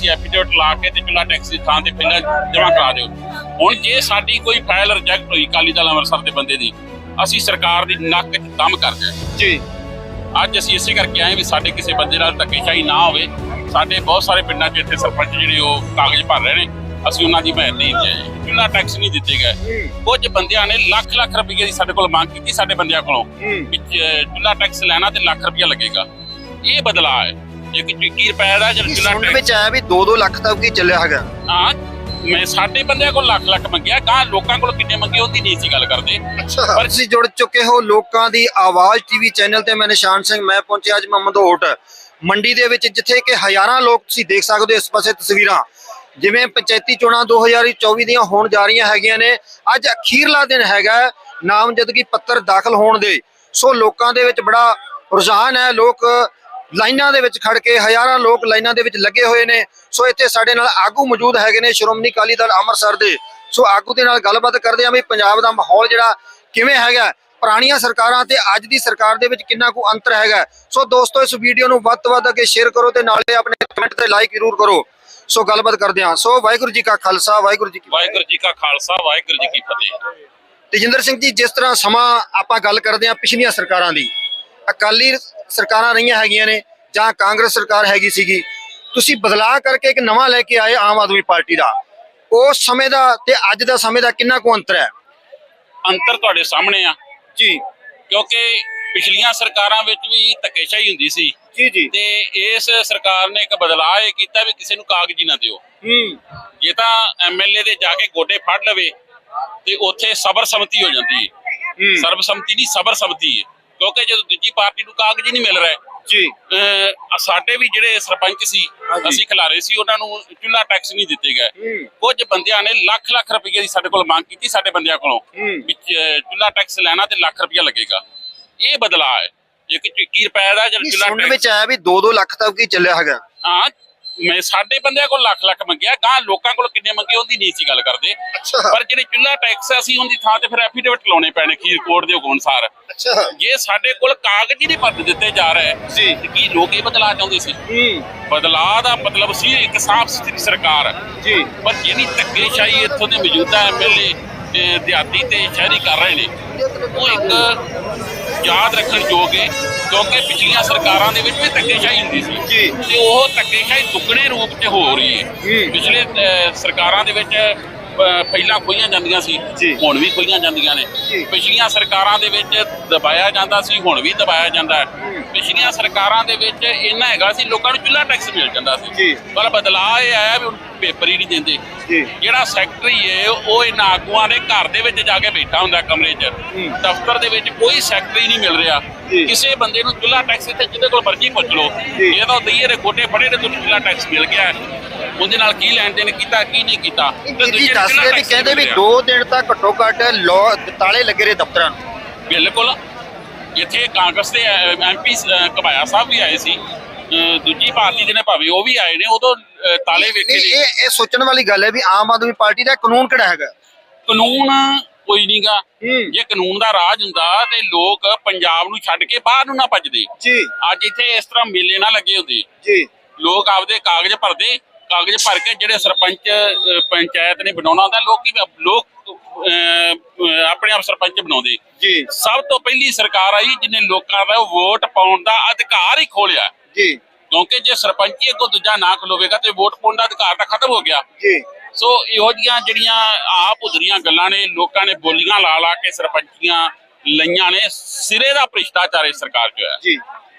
ਤੁਸੀਂ ਐਫੀਡੇਵਿਟ ਲਾ ਕੇ ਤੇ ਚੁੱਲਾ ਟੈਕਸ ਦੀ ਥਾਂ ਤੇ ਪਹਿਲਾਂ ਜਮ੍ਹਾਂ ਕਰਾ ਦਿਓ। ਹੁਣ ਜੇ ਸਾਡੀ ਕੋਈ ਫਾਈਲ ਰਿਜੈਕਟ ਹੋਈ ਕਾਲੀ ਦਲ ਅੰਮ੍ਰਿਤਸਰ ਦੇ ਬੰਦੇ ਦੀ ਅਸੀਂ ਸਰਕਾਰ ਦੀ ਨੱਕ 'ਚ ਦਮ ਕਰ ਦਿਆ ਜੀ। ਅੱਜ ਅਸੀਂ ਇਸੇ ਕਰਕੇ ਆਏ ਵੀ ਸਾਡੇ ਕਿਸੇ ਬੰਦੇ ਨਾਲ ਧੱਕੇਸ਼ਾਹੀ ਨਾ ਹੋਵੇ। ਸਾਡੇ ਬਹੁਤ ਸਾਰੇ ਪਿੰਡਾਂ 'ਚ ਇੱਥੇ ਸਰਪੰਚ ਜਿਹੜੇ ਉਹ ਕਾਗਜ਼ ਭਰ ਰਹੇ ਨੇ ਅਸੀਂ ਉਹਨਾਂ ਦੀ ਮਦਦ ਨਹੀਂ ਜਾਏ ਚੁੱਲਾ ਟੈਕਸ ਨਹੀਂ ਦਿੱਤੇ ਗਏ। ਕੁਝ ਬੰਦਿਆਂ ਨੇ ਲੱਖ ਲੱਖ ਰੁਪਏ ਦੀ ਸਾਡੇ ਕੋਲ ਮੰਗ ਕੀਤੀ ਸਾਡੇ ਬੰਦਿਆਂ ਕੋਲੋਂ ਵੀ ਚ- ਚੁੱਲਾ ਟੈਕਸ ਲੈਣਾ ਤੇ ਲੱਖ ਰੁਪਇਆ ਲੱਗੇਗਾ। ਇਹ ਬਦਲਾਅ ਹੈ। ਇੱਕ 21 ਰੁਪਏ ਦਾ ਜਿਹੜਾ ਸੁਣਨ ਟੈਕਸ ਵਿੱਚ ਆਇਆ ਵੀ 2-2 ਲੱਖ ਤੱਕ ਹੀ ਚੱਲਿਆ ਹੈਗਾ। ਹਾਂ ਮੈਂ ਸਾਡੇ ਬੰਦਿਆਂ ਕੋਲ ਲੱਖ ਲੱਖ ਮੰਗਿਆ ਗਾਂ ਲੋਕਾਂ ਕੋਲ ਕਿੰਨੇ ਮੰਗੇ ਉਹਦੀ ਨਹੀਂ ਸੀ ਗੱਲ ਕਰਦੇ। ਪਰ ਤੁਸੀਂ ਜੁੜ ਚੁੱਕੇ ਹੋ ਲੋਕਾਂ ਦੀ ਆਵਾਜ਼ ਟੀਵੀ ਚੈਨਲ ਤੇ ਮੈਂ ਨਿਸ਼ਾਨ ਸਿੰਘ ਮੈਂ ਪਹੁੰਚਿਆ ਅੱਜ ਮੁਹੰਮਦ ਹੋਟ। ਮੰਡੀ ਦੇ ਵਿੱਚ ਜਿੱਥੇ ਕਿ ਹਜ਼ਾਰਾਂ ਲੋਕ ਤੁਸੀਂ ਦੇਖ ਸਕਦੇ ਹੋ ਇਸ ਪਾਸੇ ਤਸਵੀਰਾਂ। ਜਿਵੇਂ ਪੰਚਾਇਤੀ ਚੋਣਾਂ 2024 ਦੀਆਂ ਹੋਣ ਜਾ ਰਹੀਆਂ ਹੈਗੀਆਂ ਨੇ ਅੱਜ ਅਖੀਰਲਾ ਦਿਨ ਹੈਗਾ ਹੈ ਨਾਮਜ਼ਦਗੀ ਪੱਤਰ ਦਾਖਲ ਹੋਣ ਦੇ। ਸੋ ਲੋਕਾਂ ਦੇ ਵਿੱਚ ਬੜਾ ਰੁਝਾਨ ਹੈ ਲੋਕ ਲਾਈਨਾਂ ਦੇ ਵਿੱਚ ਖੜ ਕੇ ਹਜ਼ਾਰਾਂ ਲੋਕ ਲਾਈਨਾਂ ਦੇ ਵਿੱਚ ਲੱਗੇ ਹੋਏ ਨੇ। ਸੋ ਇੱਥੇ ਸਾਡੇ ਨਾਲ ਆਗੂ ਮੌਜੂਦ ਹੈਗੇ ਨੇ ਸ਼੍ਰੋਮਣੀ ਅਕਾਲੀ ਦਲ ਅੰਮ੍ਰਿਤਸਰ ਦੇ। ਸੋ ਆਗੂ ਦੇ ਨਾਲ ਗੱਲਬਾਤ ਕਰਦੇ ਹਾਂ ਵੀ ਪੰਜਾਬ ਦਾ ਮਾਹੌਲ ਜਿਹੜਾ ਕਿਵੇਂ ਹੈਗਾ ਪੁਰਾਣੀਆਂ ਸਰਕਾਰਾਂ ਤੇ ਅੱਜ ਦੀ ਸਰਕਾਰ ਦੇ ਵਿੱਚ ਕਿੰਨਾ ਕੁ ਅੰਤਰ ਹੈਗਾ ਸੋ ਦੋਸਤੋ ਇਸ ਵੀਡੀਓ ਨੂੰ ਵੱਧ ਤੋਂ ਵੱਧ ਅੱਗੇ ਸ਼ੇਅਰ ਕਰੋ ਤੇ ਨਾਲੇ ਆਪਣੇ ਕਮੈਂਟ ਤੇ ਲਾਈਕ ਜ਼ਰੂਰ ਕਰੋ। ਸੋ ਗੱਲਬਾਤ ਕਰਦੇ ਹਾਂ। ਸੋ ਵਾਹਿਗੁਰੂ ਜੀ ਕਾ ਖਾਲਸਾ ਵਾਹਿਗੁਰੂ ਜੀ ਕੀ ਫਤਿਹ। ਵਾਹਿਗੁਰੂ ਜੀ ਕਾ ਖਾਲਸਾ ਵਾਹਿਗੁਰੂ ਜੀ ਕੀ ਫਤਿਹ। ਤੇਜਿੰਦਰ ਸਿੰਘ ਜੀ ਜਿਸ ਤਰ੍ਹਾਂ ਸਮਾਂ ਆਪਾਂ ਗੱਲ ਕਰਦੇ ਹਾਂ ਪਿਛਲੀਆਂ ਸਰਕਾਰਾਂ ਦੀ ਅਕਾਲੀ ਸਰਕਾਰਾਂ ਰਹੀਆਂ ਹੈਗੀਆਂ ਨੇ। ਜਾਂ ਕਾਂਗਰਸ ਸਰਕਾਰ ਹੈਗੀ ਸੀਗੀ ਤੁਸੀਂ ਬਦਲਾਅ ਕਰਕੇ ਇੱਕ ਨਵਾਂ ਲੈ ਕੇ ਆਏ ਆਮ ਆਦਮੀ ਪਾਰਟੀ ਦਾ। ਉਸ ਸਮੇਂ ਦਾ ਤੇ ਅੱਜ ਦਾ ਸਮੇਂ ਦਾ ਕਿੰਨਾ ਕੁ ਅੰਤਰ ਹੈ? ਅੰਤਰ ਤੁਹਾਡੇ ਸਾਹਮਣੇ ਆ। ਜੀ। ਕਿਉਂਕਿ ਪਿਛਲੀਆਂ ਸਰਕਾਰਾਂ ਵਿੱਚ ਵੀ ਧੱਕੇਸ਼ਾਹੀ ਹੁੰਦੀ ਸੀ। ਜੀ ਜੀ। ਤੇ ਇਸ ਸਰਕਾਰ ਨੇ ਇੱਕ ਬਦਲਾਅ ਇਹ ਕੀਤਾ ਵੀ ਕਿਸੇ ਨੂੰ ਕਾਗਜ਼ ਨਾ ਦਿਓ। ਹੂੰ। ਜੇ ਤਾਂ ਐਮਐਲਏ ਦੇ ਜਾ ਕੇ ਗੋਡੇ ਫੜ ਲਵੇ ਤੇ ਉੱਥੇ ਸਬਰ ਸਮਤੀ ਹੋ ਜਾਂਦੀ ਹੈ। ਹੂੰ। ਸਰਬਸੰਮਤੀ ਨਹੀਂ ਸਬਰ ਸਮਤੀ ਹੈ। ਕਿਉਂਕਿ ਜਦੋਂ ਦੂਜੀ ਪਾਰਟੀ ਨੂੰ ਕਾਗਜ਼ ਨਹੀਂ ਮਿਲ ਰਿਹਾ ਜੀ। ਸਾਡੇ ਵੀ ਜਿਹੜੇ ਸਰਪੰਚ ਸੀ। ਅਸੀਂ ਖਿਲਾਰੇ ਸੀ ਉਹਨਾਂ ਨੂੰ ਚੁੱਲਾ ਟੈਕਸ ਨਹੀਂ ਦਿੱਤੇ ਗਏ। ਕੁਝ ਬੰਦਿਆਂ ਨੇ ਲੱਖ ਲੱਖ ਰੁਪਏ ਦੀ ਸਾਡੇ ਕੋਲ ਮੰਗ ਕੀਤੀ ਸਾਡੇ ਬੰਦਿਆਂ ਕੋਲੋਂ ਵੀ ਚੁੱਲਾ ਟੈਕਸ ਲੈਣਾ ਤੇ ਲੱਖ ਰੁਪਇਆ ਲੱਗੇਗਾ। ਇਹ ਬਦਲਾਅ ਹੈ। ਇੱਕ 21 ਰੁਪਏ ਦਾ ਜਿਹੜਾ ਚੁੱਲਾ ਟੈਕਸ ਵਿੱਚ ਆਇਆ ਵੀ 2-2 ਲੱਖ ਤੱਕ ਹੀ ਚੱਲਿਆ ਹੈਗਾ। ਹਾਂ ਮੈਂ ਸਾਡੇ ਬੰਦਿਆਂ ਕੋਲ ਲੱਖ ਲੱਖ ਮੰਗਿਆ ਗਾਂ ਲੋਕਾਂ ਕੋਲ ਕਿੰਨੇ ਮੰਗੇ ਉਹਦੀ ਨਹੀਂ ਸੀ ਗੱਲ ਕਰਦੇ। ਪਰ ਜਿਹੜੇ ਚੁੱਲਾ ਟੈਕਸ ਅਸੀਂ ਉਹਦੀ ਥਾਂ ਤੇ ਫਿਰ ਐਫੀਡੇਵਿਟ ਲਾਉਣੇ ਪੈਣੇ ਖੀਰ ਕੋਰਟ ਦੇ ਹੁਕਮ ਅਨੁਸਾਰ ਜੇ ਸਾਡੇ ਕੋਲ ਕਾਗਜ਼ ਹੀ ਨਹੀਂ ਭਰ ਦਿੱਤੇ ਜਾ ਰਹੇ ਜੀ। ਕੀ ਲੋਕ ਇਹ ਬਦਲਾਅ ਚਾਹੁੰਦੇ ਸੀ? ਬਦਲਾਅ ਦਾ ਮਤਲਬ ਸੀ ਇੱਕ ਸਾਫ਼ ਸੁਥਰੀ ਸਰਕਾਰ। ਜੀ। ਪਰ ਜਿਹੜੀ ਧੱਕੇਸ਼ਾਹੀ ਇੱਥੋਂ ਦੇ ਮੌਜੂਦਾ ਐਮਐਲਏ ਦਿਹਾਤੀ ਤੇ ਸ਼ਹਿਰੀ ਕਰ ਰਹੇ ਨੇ ਉਹ ਇੱਕ ਯਾਦ ਰੱਖਣ ਯੋਗ ਹੈ। ਕਿਉਂਕਿ ਪਿਛਲੀਆਂ ਸਰਕਾਰਾਂ ਦੇ ਵਿੱਚ ਵੀ ਧੱਕੇਸ਼ਾਹੀ ਹੁੰਦੀ ਸੀ ਜੀ। ਤੇ ਉਹ ਧੱਕੇਸ਼ਾਹੀ ਦੁੱਗਣੇ ਰੂਪ 'ਚ ਹੋ ਰਹੀ ਹੈ। ਪਿਛਲੇ ਅਹ, ਸਰਕਾਰਾਂ ਦੇ ਵਿੱਚ ਅਹ, ਪਹਿਲਾਂ ਖੋਈਆਂ ਜਾਂਦੀਆਂ ਸੀ ਜੀ। ਹੁਣ ਵੀ ਖੋਈਆਂ ਜਾਂਦੀਆਂ ਨੇ ਜੀ। ਪਿਛਲੀਆਂ ਸਰਕਾਰਾਂ ਦੇ ਵਿੱਚ ਦਬਾਇਆ ਜਾਂਦਾ ਸੀ ਹੁਣ ਵੀ ਦਬਾਇਆ ਜਾਂਦਾ ਹੈ। ਪਿਛਲੀਆਂ ਸਰਕਾਰਾਂ ਦੇ ਵਿੱਚ ਇੰਨਾ ਹੈਗਾ ਸੀ ਲੋਕਾਂ ਨੂੰ ਚੁੱਲਾ ਟੈਕਸ ਮਿਲ ਜਾਂਦਾ ਸੀ ਜੀ। ਪਰ ਬਦਲਾਅ ਇਹ ਆਇਆ ਵੀ ਹੁਣ ਪੇਪਰ ਹੀ ਨਹੀਂ ਦਿੰਦੇ ਜੀ ਜਿਹੜਾ ਸੈਕਟਰੀ ਹੈ ਉਹ ਇਹਨਾਂ ਆਗੂਆਂ ਦੇ ਘਰ ਦੇ ਵਿੱਚ ਜਾ ਕੇ ਬੈਠਾ ਹੁੰਦਾ ਕਮਰੇ 'ਚ। ਦਫ਼ਤਰ ਦੇ ਵਿੱਚ ਕੋਈ ਸੈਕਟਰੀ ਨਹੀਂ ਮਿਲ ਰਿਹਾ। ਕਿਸੇ ਬੰਦੇ ਨੂੰ ਚੁੱਲਾ ਟੈਕਸ ਇੱਥੇ ਜਿਹਦੇ ਕੋਲ ਮਰਜ਼ੀ ਪੁੱਛ ਲਓ। ਇਹ ਤਾਂ ਦਈਏ ਦੇ ਗੋਟੇ ਫੜੇ ਤੇ ਤੁਹਾਨੂੰ ਚੁੱਲਾ ਟੈਕਸ ਮਿਲ ਗਿਆ। ਉਹਦੇ ਨਾਲ ਕੀ ਲੈਣ ਦੇਣ ਕੀਤਾ ਕੀ ਨਹੀਂ ਕੀਤਾ ਤੇ ਦੱਸ ਰਹੇ ਕਹਿੰਦੇ ਵੀ ਮਿਲ 2 ਦਿਨ ਤੱਕ ਘੱਟੋ ਘੱਟ ਲੋ ਤਾਲੇ ਲੱਗੇ ਰਹੇ ਦਫ਼ਤਰਾਂ ਨੂੰ। ਬਿਲਕੁਲ ਇੱਥੇ ਕਾਂਗਰਸ ਦੇ ਐਮਪੀ ਕਬਾਇਆ ਸਾਹਿਬ ਵੀ ਆਏ ਸੀ ਦੂਜੀ ਪਾਰਟੀ ਦੇ ਨੇ ਭਾਵੇਂ ਉਹ ਵੀ ਆਏ ਨੇ ਉਦੋਂ ਤਾਲੇ ਵੇਖੇ ਨੇ। ਇਹ ਇਹ ਸੋਚਣ ਵਾਲੀ ਗੱਲ ਹੈ ਵੀ ਆਮ ਆਦਮੀ ਪਾਰਟੀ ਦਾ ਕਾਨੂੰਨ ਕਿਹੜਾ ਹੈਗਾ? ਕਾਨੂੰਨ ਕੋਈ ਨਹੀਂਗਾ ਜੇ ਕਾਨੂੰਨ ਦਾ ਰਾਜ ਹੁੰਦਾ ਤੇ ਲੋਕ ਪੰਜਾਬ ਨੂੰ ਛੱਡ ਕੇ ਬਾਹਰ ਨੂੰ ਨਾ ਭੱਜਦੇ। ਜੀ। ਅੱਜ ਇੱਥੇ ਇਸ ਤਰ੍ਹਾਂ ਮੇਲੇ ਨਾ ਲੱਗੇ ਹੁੰਦੇ। ਜੀ। ਲੋਕ ਆਪਦੇ ਕਾਗਜ਼ ਭਰਦੇ ਕਾਗਜ਼ ਭਰ ਕੇ ਜਿਹੜੇ ਸਰਪੰਚ ਪੰਚਾਇਤ ਨੇ ਬਣਾਉਣਾ ਹੁੰਦਾ ਲੋਕ ਕੀ ਲੋਕ ਆਪਣੇ ਆਪ ਸਰਪੰਚ ਬਣਾਉਂਦੇ। ਜੀ। ਸਭ ਤੋਂ ਪਹਿਲੀ ਸਰਕਾਰ ਆਈ ਜਿਹਨੇ ਲੋਕਾਂ ਦਾ ਵੋਟ ਪਾਉਣ ਦਾ ਅਧਿਕਾਰ ਹੀ ਖੋਲਿਆ ਜੀ। ਕਿਉਂਕਿ ਜੇ ਸਰਪੰਚੀ ਅੱਗੋਂ ਦੂਜਾ ਨਾ ਖਲੋਵੇਗਾ ਤੇ ਵੋਟ ਪਾਉਣ ਦਾ ਅਧਿਕਾਰ ਤਾਂ ਖਤਮ ਹੋ ਗਿਆ। ਜੀ। ਸੋ ਇਹੋ ਜੀਆਂ ਜਿਹੜੀਆਂ ਆਪ ਉਧਰੀਆਂ ਗੱਲਾਂ ਨੇ ਲੋਕਾਂ ਨੇ ਬੋਲੀਆਂ ਲਾ ਲਾ ਕੇ ਸਰਪੰਚੀਆਂ ਲਈਆਂ ਨੇ ਸਿਰੇ ਦਾ ਭ੍ਰਿਸ਼ਟਾਚਾਰ ਇਸ ਸਰਕਾਰ 'ਚ ਹੋਇਆ ਜੀ।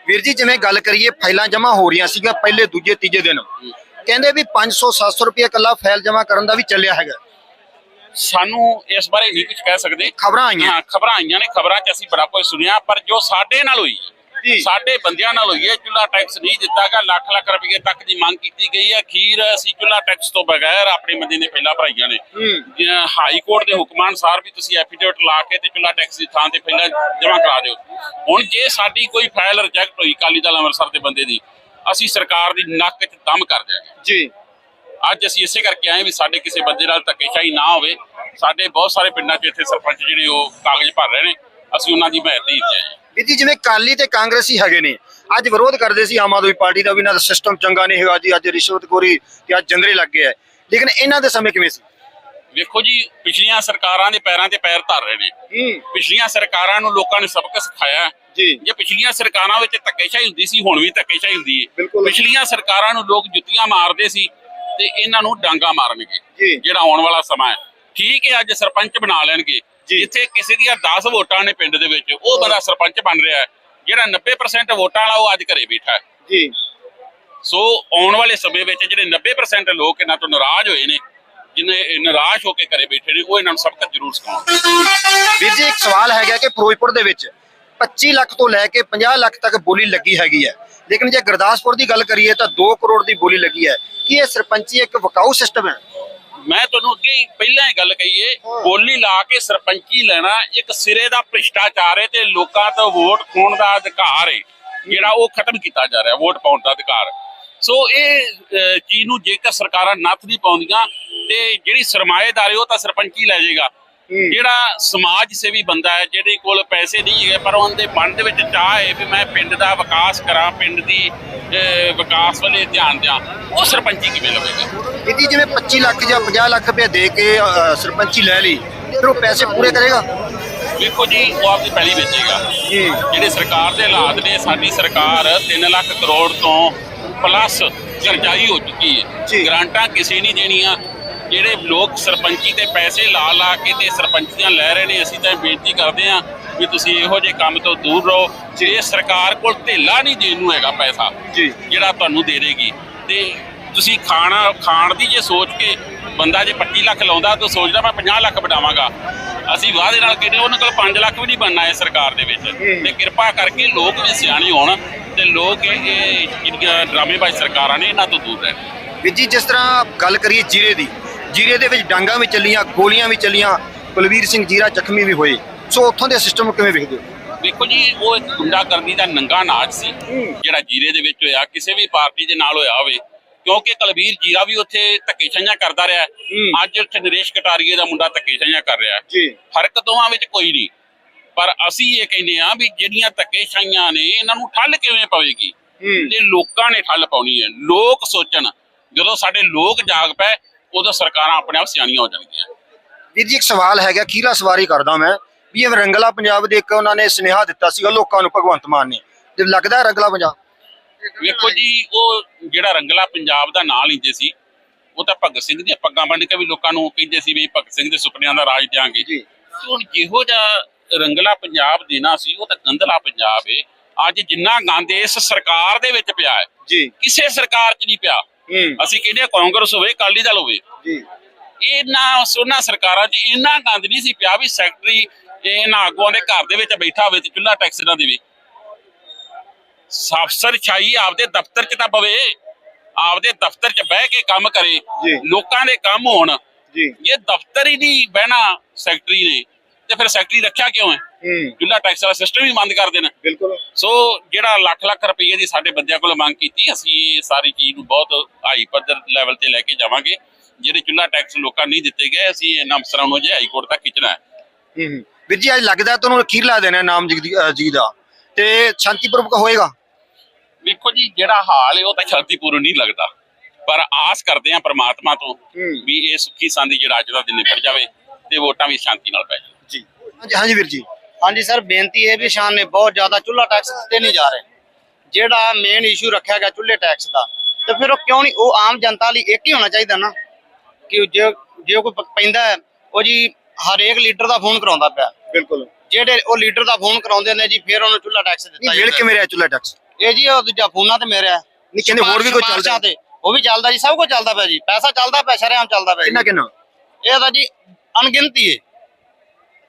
ਵੀਰ ਜੀ ਜਿਵੇਂ ਗੱਲ ਕਰੀਏ ਫਾਈਲਾਂ ਜਮ੍ਹਾਂ ਹੋ ਰਹੀਆਂ ਸੀਗਾ ਪਹਿਲੇ ਦੂਜੇ ਤੀਜੇ ਦਿਨ। ਕਹਿੰਦੇ ਵੀ 500 700 ਰੁਪਏ ਇਕੱਲਾ ਫਾਈਲ ਜਮ੍ਹਾਂ ਕਰਨ ਦਾ ਵੀ ਚੱਲਿਆ ਹੈਗਾ। ਸਾਨੂੰ ਇਸ ਬਾਰੇ ਨਹੀਂ ਕੁਝ ਕਹਿ ਸਕਦੇ। ਖਬਰਾਂ ਆਈਆਂ। ਹਾਂ ਖਬਰਾਂ ਆਈਆਂ ਨੇ ਖਬਰਾਂ 'ਚ ਅਸੀਂ ਬੜਾ ਕੁਝ ਸੁਣਿਆ ਪਰ ਜੋ ਸਾਡੇ ਨਾਲ ਹੋਈ। ਸਾਡੇ ਬੰਦਿਆਂ ਨਾਲ ਹੋਈ ਹੈ ਚੁੱਲਾ ਟੈਕਸ ਨਹੀਂ ਦਿੱਤਾ ਗਿਆ ਲੱਖ ਲੱਖ ਰੁਪਏ ਤੱਕ ਦੀ ਮੰਗ ਕੀਤੀ ਗਈ ਹੈ। ਖੀਰ ਅਸੀਂ ਚੁੱਲਾ ਟੈਕਸ ਤੋਂ ਬਗੈਰ ਆਪਣੇ ਬੰਦੇ ਨੇ ਪਹਿਲਾਂ ਭਰਾਈਆਂ ਨੇ। ਹਾਈ ਕੋਰਟ ਦੇ ਹੁਕਮਾਂ ਅਨੁਸਾਰ ਵੀ ਤੁਸੀਂ ਐਫੀਡੇਵਿਟ ਲਾ ਕੇ ਤੇ ਚੁੱਲਾ ਟੈਕਸ ਦੀ ਥਾਂ ਤੇ ਪਹਿਲਾਂ ਜਮ੍ਹਾਂ ਕਰਾ ਦਿਓ। ਹੁਣ ਜੇ ਸਾਡੀ ਕੋਈ ਫਾਈਲ ਰਿਜੈਕਟ ਹੋਈ ਕਾਲੀ ਦਲ ਅੰਮ੍ਰਿਤਸਰ ਦੇ ਬੰਦੇ ਦੀ ਅਸੀਂ ਸਰਕਾਰ ਦੀ ਨੱਕ 'ਚ ਦਮ ਕਰ ਦਿਆਂਗੇ। ਜੀ। ਅੱਜ ਅਸੀਂ ਇਸੇ ਕਰਕੇ ਆਏ ਵੀ ਸਾਡੇ ਕਿਸੇ ਬੰਦੇ ਨਾਲ ਧੱਕੇਸ਼ਾਹੀ ਨਾ ਹੋਵੇ। ਸਾਡੇ ਬਹੁਤ ਸਾਰੇ ਪਿੰਡਾਂ 'ਚ ਇੱਥੇ ਸਰਪੰਚ ਜਿਹੜੇ ਉਹ ਕਾਗਜ਼ ਭਰ ਰਹੇ ਨੇ। ਅਸੀਂ ਉਹਨਾਂ ਦੀ ਮਦਦ ਹੀ। ਜਾਏ ਜੀ ਜਿਵੇਂ ਕਾਲੀ ਤੇ ਕਾਂਗਰਸੀ ਹੈਗੇ ਨੇ ਅੱਜ ਵਿਰੋਧ ਕਰਦੇ ਸੀ ਆਮ ਆਦਮੀ ਪਾਰਟੀ ਦਾ ਵੀ ਇਹਨਾਂ ਦਾ ਸਿਸਟਮ ਚੰਗਾ ਨਹੀਂ ਹੈਗਾ ਜੀ ਅੱਜ ਰਿਸ਼ਵਤਖੋਰੀ ਤੇ ਅੱਜ ਜੰਦਰੇ ਲੱਗ ਗਏ ਹੈ ਲੇਕਿਨ ਇਹਨਾਂ ਦੇ ਸਮੇਂ ਕਿਵੇਂ ਸੀ ਵੇਖੋ ਜੀ ਪਿਛਲੀਆਂ ਸਰਕਾਰਾਂ ਦੇ ਪੈਰਾਂ ਤੇ ਪੈਰ ਧਰ ਰਹੇ ਨੇ ਪਿਛਲੀਆਂ ਸਰਕਾਰਾਂ ਨੂੰ ਲੋਕਾਂ ਨੇ ਸਬਕ ਸਿਖਾਇਆ। ਜੀ ਜੇ ਪਿਛਲੀਆਂ ਸਰਕਾਰਾਂ ਵਿੱਚ ਧੱਕੇਸ਼ਾਹੀ ਹੁੰਦੀ ਸੀ ਹੁਣ ਵੀ ਧੱਕੇਸ਼ਾਹੀ ਹੁੰਦੀ ਹੈ। ਪਿਛਲੀਆਂ ਸਰਕਾਰਾਂ ਨੂੰ ਲੋਕ ਜੁੱਤੀਆਂ ਮਾਰਦੇ ਸੀ ਤੇ ਇਹਨਾਂ ਨੂੰ ਡਾਂਗਾ ਮਾਰਨਗੇ। ਜਿਹੜਾ ਆਉਣ ਵਾਲਾ ਸਮਾਂ ਹੈ ਠੀਕ ਹੈ ਅੱਜ ਸਰਪੰਚ ਬਣਾ ਲੈਣਗੇ। ਜਿੱਥੇ ਕਿਸੇ ਦੀਆਂ 10 ਵੋਟਾਂ ਨੇ ਪਿੰਡ ਦੇ ਵਿੱਚ ਉਹ ਬੰਦਾ ਸਰਪੰਚ ਬਣ ਰਿਹਾ ਹੈ। ਜਿਹੜਾ 90% ਵੋਟਾਂ ਵਾਲਾ ਉਹ ਅੱਜ ਘਰੇ ਬੈਠਾ ਹੈ। ਜੀ। ਸੋ ਆਉਣ ਵਾਲੇ ਸਮੇਂ ਵਿੱਚ ਜਿਹੜੇ 90% ਲੋਕ ਇਹਨਾਂ ਤੋਂ ਨਾਰਾਜ਼ ਹੋਏ ਨੇ ਜਿਨੇ ਨਿਰਾਸ਼ ਹੋ ਕੇ ਘਰੇ ਬੈਠੇ ਨੇ ਉਹ ਇਹਨਾਂ ਨੂੰ ਸਬਕ ਜ਼ਰੂਰ ਸਿਖਾਉਣ। ਵੀਰ ਜੀ ਇੱਕ ਸਵਾਲ ਹੈਗਾ ਕਿ ਫਿਰੋਜ਼ਪੁਰ ਦੇ ਵਿੱਚ 25 ਲੱਖ ਤੋਂ ਲੈ ਕੇ 50 ਲੱਖ ਤੱਕ ਬੋਲੀ ਲੱਗੀ ਹੈਗੀ ਹੈ। ਲੇਕਿਨ ਜੇ ਗੁਰਦਾਸਪੁਰ ਦੀ ਗੱਲ ਕਰੀਏ ਤਾਂ 2 ਕਰੋੜ ਦੀ ਬੋਲੀ ਲੱਗੀ ਹੈ। ਕੀ ਇਹ ਸਰਪੰਚੀ ਇੱਕ ਵਕਾਊ ਸਿਸਟਮ ਹੈ? ਮੈਂ ਤੁਹਾਨੂੰ ਅੱਗੇ ਹੀ ਪਹਿਲਾਂ ਹੀ ਗੱਲ ਕਹੀਏ। ਬੋਲੀ ਲਾ ਕੇ ਸਰਪੰਚੀ ਲੈਣਾ ਇੱਕ ਸਿਰੇ ਦਾ ਭ੍ਰਿਸ਼ਟਾਚਾਰ ਹੈ ਤੇ ਲੋਕਾਂ ਤੋਂ ਵੋਟ ਪਾਉਣ ਦਾ ਅਧਿਕਾਰ ਹੈ ਜਿਹੜਾ ਉਹ ਖਤਮ ਕੀਤਾ ਜਾ ਰਿਹਾ ਵੋਟ ਪਾਉਣ ਦਾ ਅਧਿਕਾਰ ਸੋ ਇਹ ਚੀਜ਼ ਨੂੰ ਜੇਕਰ ਸਰਕਾਰਾਂ ਨੱਥ ਨਹੀਂ ਪਾਉਂਦੀਆਂ ਤੇ ਜਿਹੜੀ ਸਰਮਾਏਦਾਰ ਹੈ ਉਹ ਤਾਂ ਸਰਪੰਚੀ ਲੈ ਜਾਏਗਾ ਜਿਹੜਾ ਸਮਾਜ ਸੇਵੀ ਬੰਦਾ ਹੈ ਜਿਹਦੇ ਕੋਲ ਪੈਸੇ ਨਹੀਂ ਹੈਗੇ ਪਰ ਉਹਦੇ ਮਨ ਦੇ ਵਿੱਚ ਚਾਹ ਹੈ ਵੀ ਮੈਂ ਪਿੰਡ ਦਾ ਵਿਕਾਸ ਕਰਾਂ ਪਿੰਡ ਦੀ ਵਿਕਾਸ ਵੱਲੇ ਧਿਆਨ ਦਿਆਂ। ਉਹ ਸਰਪੰਚੀ ਕਿਵੇਂ ਲਵੇਗਾ? ਜੀ ਜਿਵੇਂ 25 ਲੱਖ ਜਾਂ 50 ਲੱਖ ਰੁਪਏ ਦੇ ਕੇ ਸਰਪੰਚੀ ਲੈ ਲਈ ਫਿਰ ਉਹ ਪੈਸੇ ਪੂਰੇ ਕਰੇਗਾ? ਵੇਖੋ ਜੀ ਉਹ ਆਪਦੀ ਪਹਿਲੀ ਵੇਚੇਗਾ। ਜਿਹੜੇ ਸਰਕਾਰ ਦੇ ਹਾਲਾਤ ਨੇ ਸਾਡੀ ਸਰਕਾਰ 3 ਲੱਖ ਕਰੋੜ ਤੋਂ ਪਲੱਸ ਕਰਜ਼ਾਈ ਹੋ ਚੁੱਕੀ। ਹੈ। ਗ੍ਰਾਂਟਾਂ ਕਿਸੇ ਨਹੀਂ ਦੇਣੀਆਂ। ਜਿਹੜੇ ਲੋਕ ਸਰਪੰਚੀ ਤੇ ਪੈਸੇ ਲਾ ਲਾ ਕੇ ਤੇ ਸਰਪੰਚੀਆਂ ਲੈ ਰਹੇ ਨੇ ਅਸੀਂ ਤਾਂ ਬੇਨਤੀ ਕਰਦੇ ਹਾਂ ਵੀ ਤੁਸੀਂ ਇਹੋ ਜਿਹੇ ਕੰਮ ਤੋਂ ਦੂਰ ਰਹੋ। ਜੇ ਸਰਕਾਰ ਕੋਲ ਢੇਲਾ ਨਹੀਂ ਦੇਣ ਨੂੰ ਹੈਗਾ ਪੈਸਾ ਜੀ। ਜਿਹੜਾ ਤੁਹਾਨੂੰ ਦੇ ਦੇਗੀ ਤੇ ਤੁਸੀਂ ਖਾਣਾ ਖਾਣ ਦੀ ਜੇ ਸੋਚ ਕੇ ਬੰਦਾ ਜੇ 25 ਲੱਖ ਲਾਉਂਦਾ ਤਾਂ ਸੋਚਦਾ ਮੈਂ 50 ਲੱਖ ਬਣਾਵਾਂਗਾ ਅਸੀਂ ਵਾਅਦੇ ਨਾਲ ਕਹਿੰਦੇ ਉਹਨਾਂ ਕੋਲ 5 ਲੱਖ ਵੀ ਨਹੀਂ ਬਣਨਾ ਹੈ ਸਰਕਾਰ ਦੇ ਵਿੱਚ। ਤੇ ਕਿਰਪਾ ਕਰਕੇ ਲੋਕ ਵੀ ਸਿਆਣੇ ਹੋਣ ਤੇ ਲੋਕ ਇਹ ਜਿਹੜੀਆਂ ਡਰਾਮੇਬਾਜ਼ ਸਰਕਾਰਾਂ ਨੇ ਇਹਨਾਂ ਤੋਂ ਦੂਰ ਰਹਿਣ। ਵੀਰ ਜੀ ਜਿਸ ਤਰ੍ਹਾਂ ਗੱਲ ਕਰੀਏ ਜੀਰੇ ਦੀ ਜੀਰੇ ਦੇ ਵਿੱਚ ਡਾਂਗਾ ਵੀ ਚੱਲੀਆਂ ਗੋਲੀਆਂ ਵੀ ਚੱਲੀਆਂ ਕੁਲਵੀਰ ਸਿੰਘ ਜੀਰਾ ਜ਼ਖਮੀ ਵੀ ਹੋਏ। ਸੋ ਉੱਥੋਂ ਦੇ ਸਿਸਟਮ ਨੂੰ ਕਿਵੇਂ ਵੇਖਦੇ ਹੋ? ਦੇਖੋ ਜੀ ਉਹ ਇੱਕ ਗੁੰਡਾਗਰਦੀ ਦਾ ਨੰਗਾ ਨਾਚ ਸੀ ਜਿਹੜਾ ਜੀਰੇ ਦੇ ਵਿੱਚ ਹੋਇਆ ਕਿਸੇ ਵੀ ਪਾਰਟੀ ਦੇ ਨਾਲ ਹੋਇਆ ਹੋਵੇ ਕਿਉਂਕਿ ਕੁਲਵੀਰ ਜੀਰਾ ਵੀ ਉੱਥੇ ਧੱਕੇਸ਼ਾਹੀਆਂ ਕਰਦਾ ਰਿਹਾ। ਅੱਜ ਉੱਥੇ ਨਰੇਸ਼ ਕਟਾਰੀਏ ਦਾ ਮੁੰਡਾ ਧੱਕੇਸ਼ਾਹੀਆਂ ਕਰ ਰਿਹਾ। ਜੀ। ਫ਼ਰਕ ਦੋਵਾਂ ਵਿੱਚ ਕੋਈ ਨਹੀਂ। ਪਰ ਅਸੀਂ ਇਹ ਕਹਿੰਦੇ ਆ ਵੀ ਜਿਹੜੀਆਂ ਧੱਕੇਸ਼ਾਹੀਆਂ ਨੇ ਇਹਨਾਂ ਨੂੰ ਠੱਲ ਕਿਵੇਂ ਪਵੇਗੀ? ਇਹ ਲੋਕਾਂ ਨੇ ਠੱਲ ਪਾਉਣੀ ਹੈ। ਲੋਕ ਸੋਚਣ। ਜਦੋਂ ਸਾਡੇ ਲੋਕ ਜਾਗ ਪਏ ਉਦੋਂ ਸਰਕਾਰਾਂ ਆਪਣੇ ਆਪ ਸਿਆਣੀਆਂ ਹੋ ਜਾਣਗੀਆਂ। ਵੀਰ ਜੀ ਇੱਕ ਸਵਾਲ ਹੈਗਾ ਖੀਰਾ ਸਵਾਰੀ ਕਰਦਾ ਮੈਂ। ਵੀ ਇਹ ਰੰਗਲਾ ਪੰਜਾਬ ਦੇ ਇੱਕ ਉਹਨਾਂ ਨੇ ਸੁਨੇਹਾ ਦਿੱਤਾ ਸੀਗਾ ਲੋਕਾਂ ਨੂੰ ਭਗਵੰਤ ਮਾਨ ਨੇ। ਤੇ ਲੱਗਦਾ ਰੰਗਲਾ ਪੰਜਾਬ? ਵੇਖੋ ਜੀ ਉਹ ਜਿਹੜਾ ਰੰਗਲਾ ਪੰਜਾਬ ਦਾ ਨਾਂ ਲੈਂਦੇ ਸੀ ਉਹ ਤਾਂ ਭਗਤ ਸਿੰਘ ਦੀਆਂ ਪੱਗਾਂ ਬੰਨ੍ਹ ਕੇ ਵੀ ਲੋਕਾਂ ਨੂੰ ਕਹਿੰਦੇ ਸੀ ਵੀ ਭਗਤ ਸਿੰਘ ਦੇ ਸੁਪਨਿਆਂ ਦਾ ਰਾਜ ਦਿਆਂਗੇ। ਜੀ। ਹੁਣ ਜਿਹੋ ਜਿਹਾ ਰੰਗਲਾ ਪੰਜਾਬ ਦੇਣਾ ਸੀ ਉਹ ਤਾਂ ਗੰਦਲਾ ਪੰਜਾਬ ਏ। ਅੱਜ ਜਿੰਨਾ ਗੰਦ ਇਸ ਸਰਕਾਰ ਦੇ ਵਿੱਚ ਪਿਆ ਹੈ ਜੀ। ਕਿਸੇ ਸਰਕਾਰ 'ਚ ਨਹੀਂ ਪਿਆ। ਅਸੀਂ ਕਹਿੰਦੇ ਕਾਂਗਰਸ ਹੋਵੇ ਅਕਾਲੀ ਦਲ ਹੋਵੇ। ਜੀ। ਇਹਨਾਂ ਉਹਨਾਂ ਸਰਕਾਰਾਂ 'ਚ ਇੰਨਾ ਗੰਦ ਨਹੀਂ ਸੀ ਪਿਆ ਵੀ ਸੈਕਟਰੀ ਇਹਨਾਂ ਆਗੂਆਂ ਦੇ ਘਰ ਦੇ ਵਿੱਚ ਬੈਠਾ ਹੋਵੇ ਤੇ ਚੁੱਲ੍ਹਾ ਟੈਕਸ ਨਾ ਦੇਵੇ। ਅਫਸਰ ਛਾਈ ਆਪਦੇ ਦਫ਼ਤਰ 'ਚ ਤਾਂ ਪਵੇ ਆਪਦੇ ਦਫ਼ਤਰ 'ਚ ਬਹਿ ਕੇ ਕੰਮ ਕਰੇ। ਲੋਕਾਂ ਦੇ ਕੰਮ ਹੋਣ। ਜੀ। ਇਹ ਦਫ਼ਤਰ ਹੀ ਨਹੀਂ ਬਹਿਣਾ ਸੈਕਟਰੀ ਨੇ। ਤੇ ਫਿਰ ਸੈਕਟਰੀ ਰੱਖਿਆ ਕਿਉਂ ਹੈ? ਚੁੱਲ੍ਹਾ ਟੈਕਸ ਵਾਲਾ ਸਿਸਟਮ ਹੀ ਬੰਦ ਕਰ ਦੇਣਾ। ਬਿਲਕੁਲ। ਸੋ ਜਿਹੜਾ ਲੱਖ ਲੱਖ ਰੁਪਏ ਦੀ ਸਾਡੇ ਬੰਦਿਆਂ ਕੋਲ ਮੰਗ ਕੀਤੀ ਅਸੀਂ ਇਹ ਸਾਰੀ ਚੀਜ਼ ਨੂੰ ਬਹੁਤ ਹਾਈ ਪੱਧਰ ਲੈਵਲ ਤੇ ਲੈ ਕੇ ਜਾਵਾਂਗੇ। ਜਿਹੜੇ ਚੁੱਲ੍ਹਾ ਟੈਕਸ ਲੋਕਾਂ ਨਹੀਂ ਦਿੱਤੇ ਗਏ ਅਸੀਂ ਇਹਨਾਂ ਅਫਸਰਾਂ ਨੂੰ ਜੇ ਹਾਈ ਕੋਰਟ ਤੱਕ ਖਿੱਚਣਾ ਹੈ। ਵੀਰ ਜੀ ਅੱਜ ਲੱਗਦਾ ਤੁਹਾਨੂੰ ਅਖੀਰਲਾ ਦੇਣਾ ਹੈ ਨਾਮ ਜੀ ਦਾ ਤੇ ਸ਼ਾਂਤੀਪੂਰਵਕ ਹੋਏਗਾ? ਵੇਖੋ ਜੀ ਜਿਹੜਾ ਹਾਲ ਹੈ ਉਹ ਤਾਂ ਸ਼ਾਂਤੀਪੂਰਨ ਨਹੀਂ ਲੱਗਦਾ। ਪਰ ਆਸ ਕਰਦੇ ਹਾਂ ਪ੍ਰਮਾਤਮਾ ਤੋਂ। ਵੀ ਇਹ ਸੁੱਖੀ ਸੰਦੀ ਜਿਹੜਾ ਅੱਜ ਦਾ ਦਿਨ ਨਿਬੜ ਜਾਵੇ ਤੇ ਵੋਟਾਂ ਵੀ ਸ਼ਾਂਤੀ ਨਾਲ ਪੈ ਜਾਣ। ਹਾਂਜੀ ਹਾਂਜੀ ਵੀਰ ਜੀ। ਹਾਂਜੀ ਸਰ ਬੇਨਤੀ ਇਹ ਵੀ ਸ਼ਾਨ ਨੇ ਬਹੁਤ ਜ਼ਿਆਦਾ ਚੁੱਲ੍ਹਾ ਟੈਕਸ ਦਿੱਤੇ ਨਹੀਂ ਜਾ ਰਹੇ। ਜਿਹੜਾ ਮੇਨ ਇਸ਼ੂ ਰੱਖਿਆ ਗਿਆ ਚੁੱਲ੍ਹੇ ਟੈਕਸ ਦਾ ਤੇ ਫਿਰ ਉਹ ਕਿਉਂ ਨਹੀਂ ਉਹ ਆਮ ਜਨਤਾ ਲਈ ਇੱਕ ਹੀ ਹੋਣਾ ਚਾਹੀਦਾ ਨਾ ਕਿ ਜੇ ਜੇ ਕੋਈ ਪੈਂਦਾ ਹੈ, ਉਹ ਜੀ ਹਰੇਕ ਲੀਡਰ ਦਾ ਫੋਨ ਕਰਾਉਂਦਾ ਪਿਆ। ਬਿਲਕੁਲ। ਜਿਹੜੇ ਉਹ ਲੀਡਰ ਦਾ ਫੋਨ ਕਰਾਉਂਦੇ ਨੇ ਜੀ ਫਿਰ ਉਹਨੂੰ ਚੁੱਲ੍ਹਾ ਟੈਕਸ ਦਿੱਤਾ ਮਿਲ ਜਾਂਦਾ। ਕਿਵੇਂ ਰਿਹਾ ਚੁੱਲਾ ਟੈਕਸ ਇਹ ਜੀ ਉਹ ਦੂਜਾ ਫੋਨਾਂ ਤੇ ਮੇਰਾ ਨਹੀਂ ਕਹਿੰਦੇ ਹੋਰ ਵੀ ਕੋਈ ਚੱਲਦਾ? ਤੇ ਉਹ ਵੀ ਚੱਲਦਾ ਜੀ ਸਭ ਕੁਝ ਚੱਲਦਾ ਪਿਆ ਜੀ। ਪੈਸਾ ਚੱਲਦਾ ਪਿਆ ਸ਼ਰੇਆਮ ਚੱਲਦਾ ਪਿਆ। ਕਿੰਨਾ ਕਿੰਨਾ? ਇਹ ਤਾਂ ਜੀ ਅਣਗਿਣਤੀ ਹੈ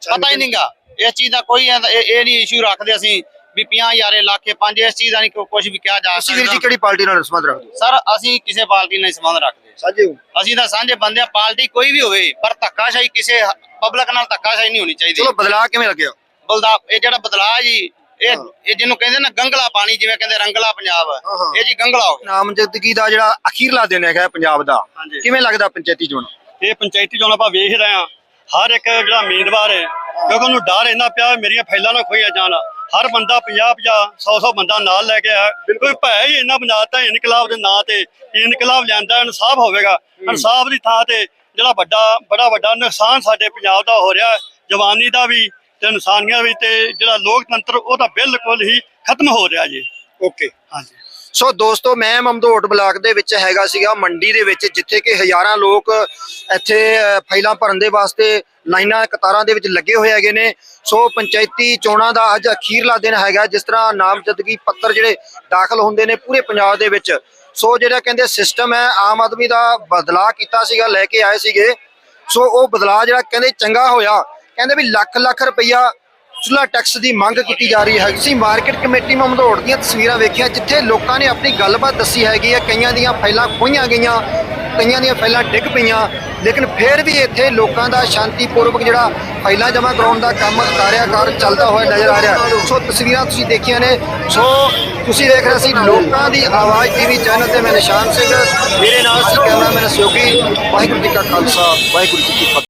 ਪਤਾ ਹੀ ਨਹੀਂਗਾ ਇਸ ਚੀਜ਼ ਦਾ ਕੋਈ ਇਹ ਨਹੀਂ ਇਸ਼ੂ ਰੱਖਦੇ ਅਸੀਂ ਵੀ 50000 ਲੱਖ 5 ਇਸ ਚੀਜ਼ ਦਾ ਨਹੀਂ ਕੁਝ ਵੀ ਕਿਹਾ ਜਾ ਤੁਸੀਂ ਵੀਰ ਜੀ ਸਕਦਾ। ਕਿਹੜੀ ਪਾਰਟੀ ਨਾਲ ਸੰਬੰਧ ਰੱਖਦੇ ਹੋ? ਸਰ ਅਸੀਂ ਕਿਸੇ ਪਾਰਟੀ ਨਾਲ ਸੰਬੰਧ ਰੱਖਦੇ। ਸਾਜੇ ਹੋ। ਅਸੀਂ ਤਾਂ ਸਾਂਝੇ ਬੰਦੇ ਹਾਂ, ਪਾਰਟੀ ਕੋਈ ਵੀ ਹੋਵੇ ਪਰ ਧੱਕਾਸ਼ਾਹੀ ਕਿਸੇ ਪਬਲਿਕ ਨਾਲ ਧੱਕਾਸ਼ਾਹੀ ਨਹੀਂ ਹੋਣੀ ਚਾਹੀਦੀ। ਚਲੋ ਬਦਲਾਅ ਕਿਵੇਂ ਲੱਗਿਆ? ਬਲਦਾ ਇਹ ਜਿਹੜਾ ਬਦਲਾਅ ਜੀ ਇਹ ਇਹ ਜਿਹਨੂੰ ਕਹਿੰਦੇ ਨਾ ਗੰਗਲਾ ਪਾਣੀ ਜਿਵੇਂ ਕਹਿੰਦੇ ਰੰਗਲਾ ਪੰਜਾਬ। ਇਹ ਜੀ ਗੰਗਲਾ ਹੋ ਗਿਆ। ਨਾਮਜ਼ਦਗੀ ਦਾ ਜਿਹੜਾ ਅਖੀਰਲਾ ਦਿਨ ਹੈਗਾ ਪੰਜਾਬ ਦਾ। ਕਿਵੇਂ ਲੱਗਦਾ ਪੰਚਾਇਤੀ ਚੋਣ? ਇਹ ਪੰਚਾਇਤੀ ਚੋਣ ਆਪਾਂ ਵੇਖ ਰਹੇ ਹਾਂ। ਹਰ ਇੱਕ ਜਿਹੜਾ ਉਮੀਦਵਾਰ ਹੈ ਕਿਉਂਕਿ ਉਹਨੂੰ ਡਰ ਇੰਨਾ ਪਿਆ ਮੇਰੀਆਂ ਫਾਈਲਾਂ ਨਾ ਖੋਈਆਂ ਜਾਣ। ਹਰ ਬੰਦਾ 50 50 100 100 ਬੰਦਾ ਨਾਲ ਲੈ ਕੇ ਆਇਆ। ਕੋਈ ਭੈ ਹੀ ਇੰਨਾ ਬਣਾਤਾ ਇਨਕਲਾਬ ਦੇ ਨਾਂ ਤੇ ਇਨਕਲਾਬ ਲਿਆਂਦਾ ਇਨਸਾਫ ਹੋਵੇਗਾ। ਇਨਸਾਫ ਦੀ ਥਾਂ ਤੇ ਜਿਹੜਾ ਵੱਡਾ ਬੜਾ ਵੱਡਾ ਨੁਕਸਾਨ ਸਾਡੇ ਪੰਜਾਬ ਦਾ ਹੋ ਰਿਹਾ ਜਵਾਨੀ ਦਾ ਵੀ ਤੇ ਇਨਸਾਨੀਅਤ ਵੀ ਤੇ ਜਿਹੜਾ ਲੋਕਤੰਤਰ ਉਹ ਤਾਂ ਬਿਲਕੁਲ ਹੀ ਖਤਮ ਹੋ ਰਿਹਾ ਜੀ। ਓਕੇ। ਹਾਂਜੀ। ਸੋ ਦੋਸਤੋ, ਮੈਂ ਮਮਦੋਟ ਬਲਾਕ ਦੇ ਵਿੱਚ ਹੈਗਾ ਸੀਗਾ, ਮੰਡੀ ਦੇ ਵਿੱਚ, ਜਿੱਥੇ ਕਿ ਹਜ਼ਾਰਾਂ ਲੋਕ ਇੱਥੇ ਫਾਈਲਾਂ ਭਰਨ ਦੇ ਵਾਸਤੇ ਲਾਈਨਾਂ ਕਤਾਰਾਂ ਦੇ ਵਿੱਚ ਲੱਗੇ ਹੋਏ ਹੈਗੇ ਨੇ। ਸੋ ਪੰਚਾਇਤੀ ਚੋਣਾਂ ਦਾ ਅੱਜ ਅਖੀਰਲਾ ਦਿਨ ਹੈਗਾ, ਜਿਸ ਤਰ੍ਹਾਂ ਨਾਮਜ਼ਦਗੀ ਪੱਤਰ ਜਿਹੜੇ ਦਾਖਲ ਹੁੰਦੇ ਨੇ ਪੂਰੇ ਪੰਜਾਬ ਦੇ ਵਿੱਚ। ਸੋ ਜਿਹੜਾ ਕਹਿੰਦੇ ਸਿਸਟਮ ਹੈ, ਆਮ ਆਦਮੀ ਦਾ ਬਦਲਾਅ ਕੀਤਾ ਸੀਗਾ, ਲੈ ਕੇ ਆਏ ਸੀਗੇ। ਸੋ ਉਹ ਬਦਲਾਅ ਜਿਹੜਾ ਕਹਿੰਦੇ ਚੰਗਾ ਹੋਇਆ, ਕਹਿੰਦੇ ਵੀ ਲੱਖ ਲੱਖ ਰੁਪਈਆ ਚੁੱਲਾ ਟੈਕਸ ਦੀ ਮੰਗ ਕੀਤੀ ਜਾ ਰਹੀ ਹੈ। ਅਸੀਂ ਮਾਰਕੀਟ ਕਮੇਟੀ ਮਮਦੋੜ ਦੀਆਂ ਤਸਵੀਰਾਂ ਵੇਖੀਆਂ, ਜਿੱਥੇ ਲੋਕਾਂ ਨੇ ਆਪਣੀ ਗੱਲਬਾਤ ਦੱਸੀ ਹੈਗੀ ਹੈ। ਕਈਆਂ ਦੀਆਂ ਫਾਈਲਾਂ ਖੋਈਆਂ ਗਈਆਂ, ਕਈਆਂ ਦੀਆਂ ਫਾਈਲਾਂ ਡਿੱਗ ਪਈਆਂ। ਲੇਕਿਨ ਫਿਰ ਵੀ ਇੱਥੇ ਲੋਕਾਂ ਦਾ ਸ਼ਾਂਤੀਪੂਰਵਕ ਜਿਹੜਾ ਫਾਈਲਾਂ ਜਮ੍ਹਾਂ ਕਰਾਉਣ ਦਾ ਕੰਮ ਕਾਰਿਆਕਾਰ ਚੱਲਦਾ ਹੋਇਆ ਨਜ਼ਰ ਆ ਰਿਹਾ। ਸੋ ਤਸਵੀਰਾਂ ਤੁਸੀਂ ਦੇਖੀਆਂ ਨੇ। ਸੋ ਤੁਸੀਂ ਦੇਖ ਰਹੇ ਸੀ, ਲੋਕਾਂ ਦੀ ਆਵਾਜ਼ ਟੀਵੀ ਚੈਨਲ ਤੇ ਮੈਂ ਨਿਸ਼ਾਨ ਸਿੰਘ, ਮੇਰੇ ਨਾਲ ਸੀ ਕੈਮਰਾਮੈਨ ਸਯੋਗੀ। ਵਾਹਿਗੁਰੂ ਜੀ ਕਾ ਖਾਲਸਾ, ਵਾਹਿਗੁਰੂ ਜੀ ਕੀ ਫਤਿਹ।